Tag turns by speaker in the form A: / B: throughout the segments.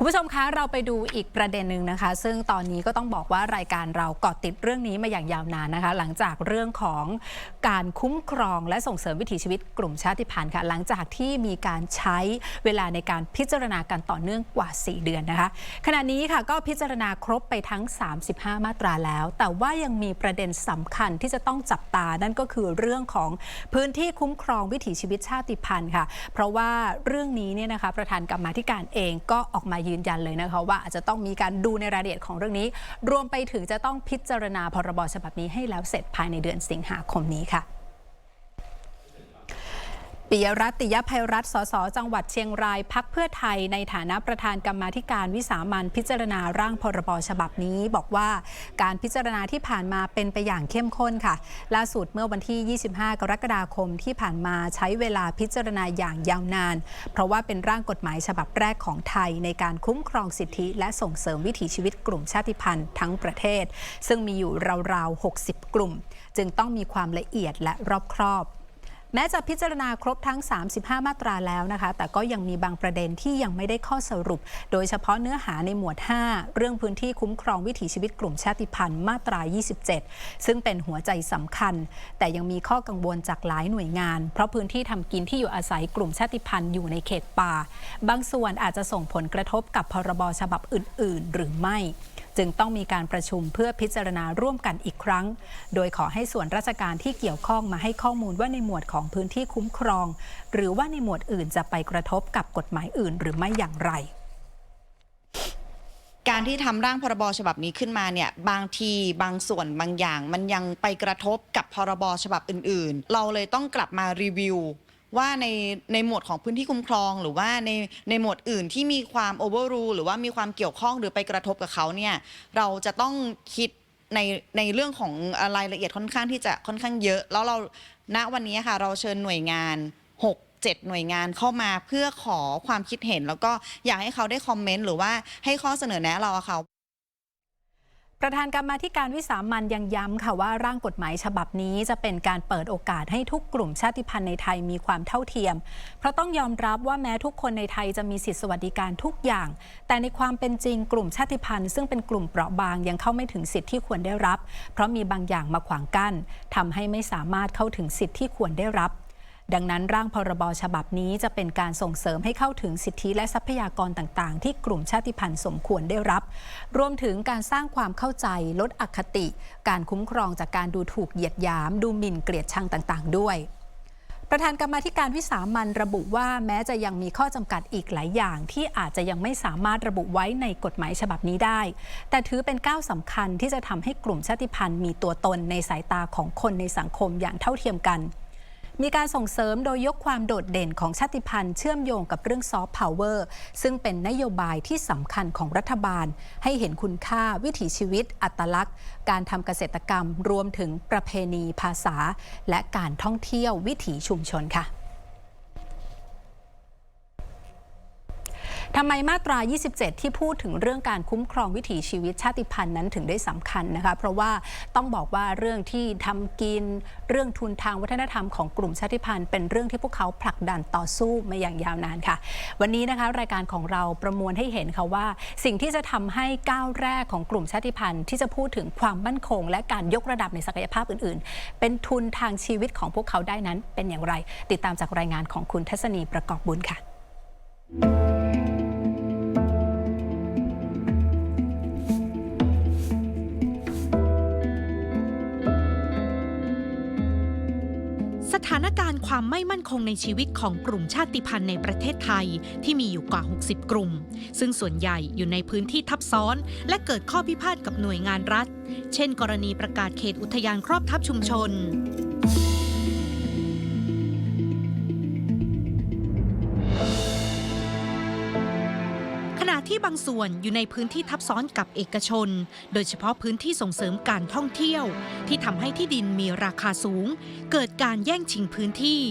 A: คุณผู้ชมคะเราไปดูอีกประเด็นหนึ่งนะคะ ซึ่งตอนนี้ก็ต้องบอกว่ารายการเราเกาะติดเรื่องนี้มาอย่างยาวนานนะคะ หลังจากเรื่องของการคุ้มครองและส่งเสริมวิถีชีวิตกลุ่มชาติพันธุ์ค่ะ หลังจากที่มีการใช้เวลาในการพิจารณากันต่อเนื่องกว่า 4 เดือนนะคะ ขณะนี้ค่ะก็พิจารณาครบไปทั้ง 35 มาตราแล้ว แต่ว่ายังมีประเด็นสำคัญที่จะต้องจับตานั่นก็คือเรื่องของพื้นที่คุ้มครองวิถีชีวิตชาติพันธุ์ค่ะ เพราะว่าเรื่องนี้เนี่ยนะคะประธานกรรมาธิการเองก็ออกมายืืนยันเลยนะคะว่าอาจจะต้องมีการดูในรายละเอียดของเรื่องนี้ รวมไปถึงจะต้องพิจารณาพรบฉบับนี้ให้แล้วเสร็จภายในเดือนสิงหาคมนี้ค่ะ ปิยรัตติยภัยรัตสส จังหวัดเชียงราย พักเพื่อไทย ในฐานะประธานกรรมาธิการวิสามันพิจารณาร่างพรบฉบับนี้ บอกว่าการพิจารณาที่ผ่านมาเป็นไปอย่างเข้มข้นค่ะ ล่าสุดเมื่อวันที่ 25 กรกฎาคมที่ผ่านมาใช้เวลาพิจารณาอย่างยาวนาน เพราะว่าเป็นร่างกฎหมายฉบับแรกของไทย ในการคุ้มครองสิทธิ และส่งเสริมวิถีชีวิตกลุ่มชาติพันธุ์ทั้งประเทศ ซึ่งมีอยู่ราวๆ 60 กลุ่ม จึงต้องมีความละเอียดและรอบครอบ แม้จะพิจารณาครบทั้ง 35 มาตราแล้วนะคะ แต่ก็ยังมีบางประเด็นที่ยังไม่ได้ข้อสรุป โดยเฉพาะเนื้อหาในหมวด 5 เรื่องพื้นที่คุ้มครองวิถีชีวิตกลุ่มชาติพันธุ์มาตรา 27 ซึ่งเป็นหัวใจสำคัญ แต่ยังมีข้อกังวลจากหลายหน่วยงาน เพราะพื้นที่ทำกินที่อยู่อาศัยกลุ่มชาติพันธุ์อยู่ในเขตป่า บางส่วนอาจจะส่งผลกระทบกับพรบฉบับอื่น ๆ หรือไม่จึงต้องมีการประชุมเพื่อพิจารณาร่วมกันอีกครั้ง โดยขอให้ส่วนราชการที่เกี่ยวข้องมาให้ข้อมูลว่าในหมวดของพื้นที่คุ้มครอง หรือว่าในหมวดอื่นจะไปกระทบกับกฎหมายอื่น หรือไม่อย่างไร
B: การที่ทำร่างพรบฉบับนี้ขึ้นมาเนี่ยบางทีบางส่วนบางอย่าง มันยังไปกระทบกับพรบฉบับอื่นๆ เราเลยต้องกลับมารีวิว ว่าในในหมวดของพื้นที่คุ้มครอง หรือว่าในในหมวดอื่นที่มีความโอเวอร์รูหรือว่ามีความเกี่ยวข้องหรือไปกระทบกับเขาเนี่ยเราจะต้องคิดในในเรื่องของรายละเอียดค่อนข้างที่จะค่อนข้างเยอะ แล้วเราณวันนี้ค่ะเราเชิญหน่วยงาน 6 7 หน่วยงานเข้ามาเพื่อขอความคิดเห็น แล้วก็อยากให้เขาได้คอมเมนต์หรือว่าให้ข้อเสนอแนะเราอะค่ะ
A: ประธานกรรมาธิการวิสามันยังย้ำค่ะว่าร่างกฎหมายฉบับนี้จะเป็นการเปิดโอกาสให้ทุกกลุ่มชาติพันธุ์ในไทยมีความเท่าเทียม เพราะต้องยอมรับว่าแม้ทุกคนในไทยจะมีสิทธิสวัสดิการทุกอย่าง แต่ในความเป็นจริงกลุ่มชาติพันธุ์ซึ่งเป็นกลุ่มเปราะบางยังเข้าไม่ถึงสิทธิที่ควรได้รับ เพราะมีบางอย่างมาขวางกั้นทำให้ไม่สามารถเข้าถึงสิทธิที่ควรได้รับ ดังนั้นร่างพรบฉบับนี้จะเป็นการส่งเสริมให้เข้าถึงสิทธิและทรัพยากรต่าง ๆ ที่กลุ่มชาติพันธุ์สมควรได้รับ รวมถึงการสร้างความเข้าใจลดอคติ การคุ้มครองจากการดูถูกเหยียดหยาม ดูหมิ่นเกลียดชังต่าง ๆ ด้วยประธานกรรมาธิการวิสามันระบุว่าแม้จะยังมีข้อจำกัดอีกหลายอย่าง ที่อาจจะยังไม่สามารถระบุไว้ในกฎหมายฉบับนี้ได้ แต่ถือเป็นก้าวสำคัญที่จะทำให้กลุ่มชาติพันธุ์มีตัวตนในสายตาของคนในสังคมอย่างเท่าเทียมกัน มีการส่งเสริมโดยยกความโดดเด่นของชาติพันธุ์เชื่อมโยงกับเรื่องซอฟต์พาวเวอร์ซึ่งเป็นนโยบายที่สำคัญของรัฐบาล ให้เห็นคุณค่าวิถีชีวิต อัตลักษณ์ การทำเกษตรกรรม รวมถึงประเพณีภาษา และการท่องเที่ยววิถีชุมชนค่ะ ทำไมมาตรา 27 ที่พูดถึงเรื่องการคุ้มครองวิถีชีวิตชาติพันธุ์นั้นถึงได้สำคัญนะคะ เพราะว่าต้องบอกว่าเรื่องที่ทำกินเรื่องทุนทางวัฒนธรรมของกลุ่มชาติพันธุ์เป็นเรื่องที่พวกเขาผลักดันต่อสู้มาอย่างยาวนานค่ะ วันนี้นะคะรายการของเราประมวลให้เห็นค่ะว่า สิ่งที่จะทำให้ก้าวแรกของกลุ่มชาติพันธุ์ที่จะพูดถึงความมั่นคง และการยกระดับในศักยภาพอื่น ๆ เป็นทุนทางชีวิตของพวกเขาได้นั้นเป็นอย่างไร ติดตามจากรายงานของคุณทัศนีประกอบบุญค่ะ
C: สถานการณ์ความไม่มั่นคงในชีวิตของกลุ่มชาติพันธุ์ในประเทศไทยที่มีอยู่กว่า 60 กลุ่ม ซึ่งส่วนใหญ่อยู่ในพื้นที่ทับซ้อน และเกิดข้อพิพาทกับหน่วยงานรัฐ เช่น กรณีประกาศเขตอุทยานครอบทับชุมชน บางส่วนอยู่ในพื้นที่ทับซ้อนกับเอกชน โดยเฉพาะพื้นที่ส่งเสริมการท่องเที่ยว ที่ทำให้ที่ดินมีราคาสูง เกิดการแย่งชิงพื้นที่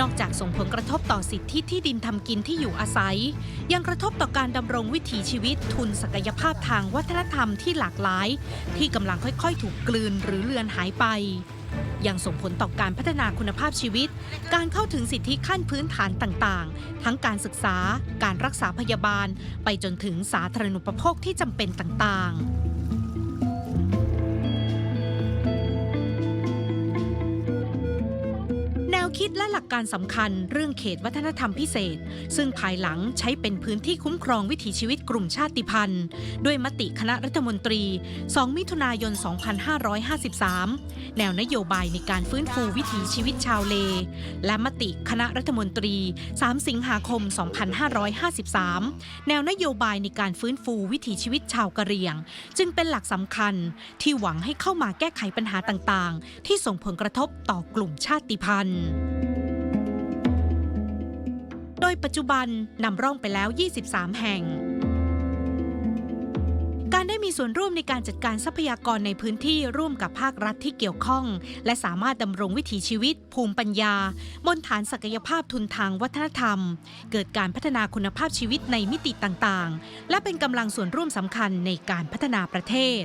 C: นอกจากส่งผลกระทบต่อสิทธิที่ดินทำกินที่อยู่อาศัย ยังกระทบต่อการดำรงวิถีชีวิตทุนศักยภาพทางวัฒนธรรมที่หลากหลาย ที่กำลังค่อยๆ ถูกกลืนหรือเลือนหายไป ยังส่งผลต่อการพัฒนาคุณภาพชีวิต การเข้าถึงสิทธิขั้นพื้นฐานต่างๆ ทั้งการศึกษา การรักษาพยาบาล ไปจนถึงสาธารณูปโภคที่จำเป็นต่างๆ คิดและหลักการสำคัญเรื่องเขตวัฒนธรรมพิเศษ ซึ่งภายหลังใช้เป็นพื้นที่คุ้มครองวิถีชีวิตกลุ่มชาติพันธุ์ ด้วยมติคณะรัฐมนตรี 2 มิถุนายน 2553 แนวนโยบายในการฟื้นฟูวิถีชีวิตชาวเล และมติคณะรัฐมนตรี 3 สิงหาคม 2553 แนวนโยบายในการฟื้นฟูวิถีชีวิตชาวกะเหรี่ยง จึงเป็นหลักสำคัญที่หวังให้เข้ามาแก้ไขปัญหาต่างๆ ที่ส่งผลกระทบต่อกลุ่มชาติพันธุ์ ยปัจจุบันนำร่องไปแล้ว 23 แห่ง การได้มีส่วนร่วมในการจัดการทรัพยากรในพื้นที่ร่วมกับภาครัฐที่เกี่ยวข้อง และสามารถดำรงวิถีชีวิต ภูมิปัญญา บนฐานศักยภาพทุนทางวัฒนธรรม เกิดการพัฒนาคุณภาพชีวิตในมิติต่างๆ และเป็นกำลังส่วนร่วมสำคัญในการพัฒนาประเทศ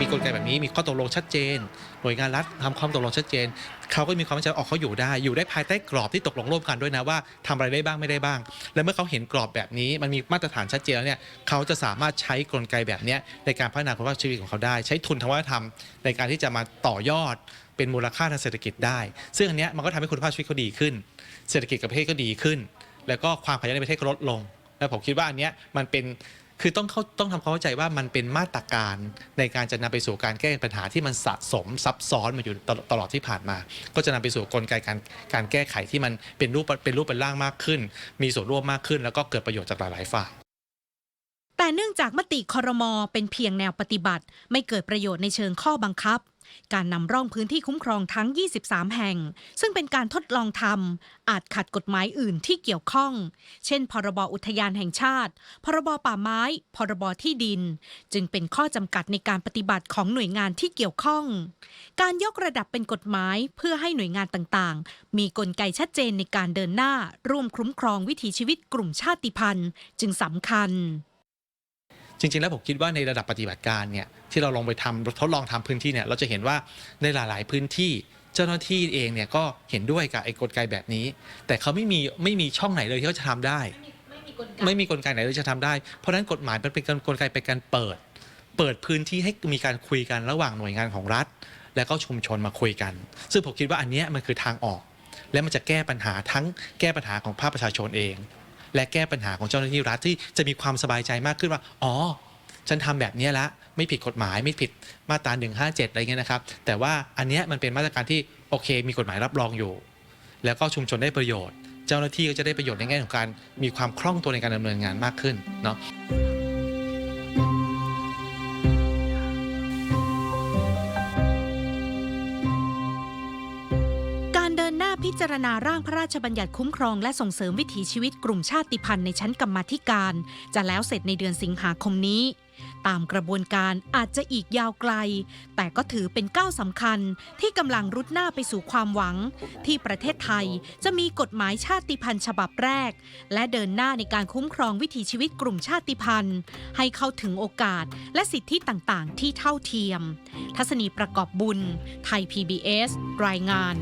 D: มีกลไกแบบนี้มีข้อตกลงชัดเจน หน่วยงานรัฐทำความตกลงชัดเจน เขาก็มีความมั่นใจว่าออกเขาอยู่ได้อยู่ได้ภายใต้กรอบที่ตกลงร่วมกันด้วยนะว่าทำอะไรได้บ้างไม่ได้บ้าง และเมื่อเขาเห็นกรอบแบบนี้มันมีมาตรฐานชัดเจนแล้วเนี่ยเขาจะสามารถใช้กลไกแบบนี้ในการพัฒนาคุณภาพชีวิตของเขาได้ ใช้ทุนทางวัฒนธรรม ในการที่จะมาต่อยอดเป็นมูลค่าทางเศรษฐกิจได้ ซึ่งอันเนี้ยมันก็ทำให้คุณภาพชีวิตเขาดีขึ้น เศรษฐกิจกับประเทศก็ดีขึ้น แล้วก็ความขัดแย้งในประเทศก็ลดลง และผมคิดว่าอันเนี้ยมันเป็น คือต้องเข้าต้องทำความเข้าใจว่ามันเป็นมาตรการในการจะนำไปสู่การแก้ปัญหาที่มันสะสมซับซ้อนมาอยู่ตลอดที่ผ่านมา ก็จะนำไปสู่กลไกการการแก้ไขที่มันเป็นรูปเป็นรูปเป็นร่างมากขึ้น มีส่วนร่วมมากขึ้น แล้วก็เกิดประโยชน์จากหลายๆฝ่าย
C: แต่เนื่องจากมติคอรมอเป็นเพียงแนวปฏิบัติ ไม่เกิดประโยชน์ในเชิงข้อบังคับ การนำร่องพื้นที่คุ้มครองทั้ง 23 แห่ง ซึ่งเป็นการทดลองทำอาจขัดกฎหมายอื่นที่เกี่ยวข้อง เช่น พรบอุทยานแห่งชาติ พรบป่าไม้ พรบที่ดิน จึงเป็นข้อจำกัดในการปฏิบัติของหน่วยงานที่เกี่ยวข้อง การยกระดับเป็นกฎหมายเพื่อให้หน่วยงานต่างๆ มีกลไกชัดเจนในการเดินหน้า ร่วมคุ้มครองวิถีชีวิตกลุ่มชาติพันธุ์ จึงสำคัญ
D: จริง ๆ แล้วผมคิดว่าในระดับปฏิบัติการเนี่ยที่เราลองไปทำทดลองทำพื้นที่เนี่ยเราจะเห็นว่าในหลาย ๆ พื้นที่เจ้าหน้าที่เองเนี่ยก็เห็นด้วยกับไอ้กลไกแบบนี้ แต่เขาไม่มีไม่มีช่องไหนเลยที่เขาจะทำได้ ไม่มีกลไกไหนเลยจะทำได้ เพราะฉะนั้นกฎหมายมันเป็นกลไกเป็นการเปิด เปิดพื้นที่ให้มีการคุยกันระหว่างหน่วยงานของรัฐ และก็ชุมชนมาคุยกัน ซึ่งผมคิดว่าอันนี้มันคือทางออก และมันจะแก้ปัญหาทั้งแก้ปัญหาของภาคประชาชนเอง และแก้ปัญหาของเจ้าหน้าที่รัฐที่จะมีความสบายใจมากขึ้นว่า อ๋อ ฉันทำแบบนี้ละ ไม่ผิดกฎหมาย ไม่ผิดมาตรา 157 อะไรเงี้ยนะครับ แต่ว่าอันเนี้ยมันเป็นมาตรการที่โอเค มีกฎหมายรับรองอยู่ แล้วก็ชุมชนได้ประโยชน์ เจ้าหน้าที่ก็จะได้ประโยชน์ในแง่ของการมีความคล่องตัวในการดำเนินงานมากขึ้นเนาะ
C: พิจารณาร่างพระราชบัญญัติคุ้มครองและส่งเสริมวิถีชีวิตกลุ่มชาติพันธุ์ในชั้นกรรมาธิการ จะแล้วเสร็จในเดือนสิงหาคมนี้ ตามกระบวนการอาจจะอีกยาวไกล แต่ก็ถือเป็นก้าวสำคัญที่กำลังรุดหน้าไปสู่ความหวัง ที่ประเทศไทยจะมีกฎหมายชาติพันธุ์ฉบับแรก และเดินหน้าในการคุ้มครองวิถีชีวิตกลุ่มชาติพันธุ์ ให้เข้าถึงโอกาสและสิทธิต่างๆ ที่เท่าเทียม ทัศนีประกอบบุญ ไทย PBS รายงาน